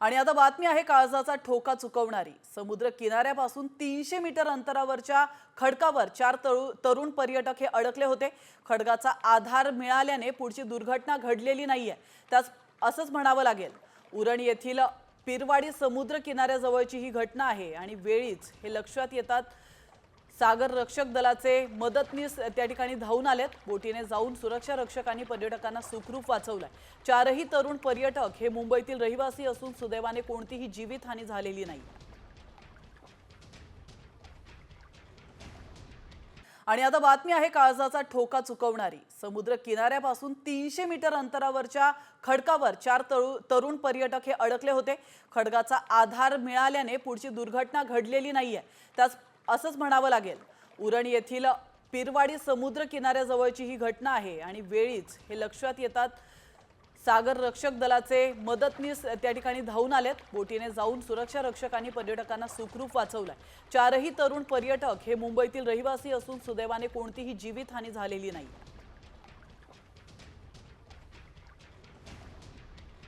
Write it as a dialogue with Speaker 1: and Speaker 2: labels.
Speaker 1: आणि आता बातमी आहे काळजाचा ठोका चुकवणारी. समुद्र किनाऱ्यापासून तीनशे मीटर अंतरावरच्या खडकावर चार तळु तरुण पर्यटक हे अडकले होते. खडकाचा आधार मिळाल्याने पुढची दुर्घटना घडलेली नाहीये. त्यास असंच म्हणावं लागेल. उरण येथील पिरवाडी समुद्र किनाऱ्याजवळची ही घटना आहे आणि वेळीच हे लक्षात येतात सागर रक्षक दलाचे मदतनीस त्या ठिकाणी धावून आलेत. बोटीने जाऊन सुरक्षा रक्षकांनी पर्यटकांना सुखरूप वाचवलंय. चारही तरुण पर्यटक हे मुंबईतील रहिवासी असून सुदैवाने कोणतीही जीवितहानी झालेली नाही. आणि आता बातमी आहे काळजाचा ठोका चुकवणारी. समुद्र किनाऱ्यापासून तीनशे मीटर अंतरावरच्या खडकावर चार तळु तरुण पर्यटक हे अडकले होते. खडकाचा आधार मिळाल्याने पुढची दुर्घटना घडलेली नाहीये. त्याच असंच म्हणावं लागेल. उरण येथील पिरवाडी समुद्र किनाऱ्याजवळची ही घटना आहे आणि वेळीच हे लक्षात येतात. सागर रक्षक दलाचे मदतनीस त्या ठिकाणी धावून आलेत. बोटीने जाऊन सुरक्षा रक्षकांनी पर्यटकांना सुखरूप वाचवलंय. चारही तरुण पर्यटक हे मुंबईतील रहिवासी असून सुदैवाने कोणतीही जीवितहानी झालेली नाही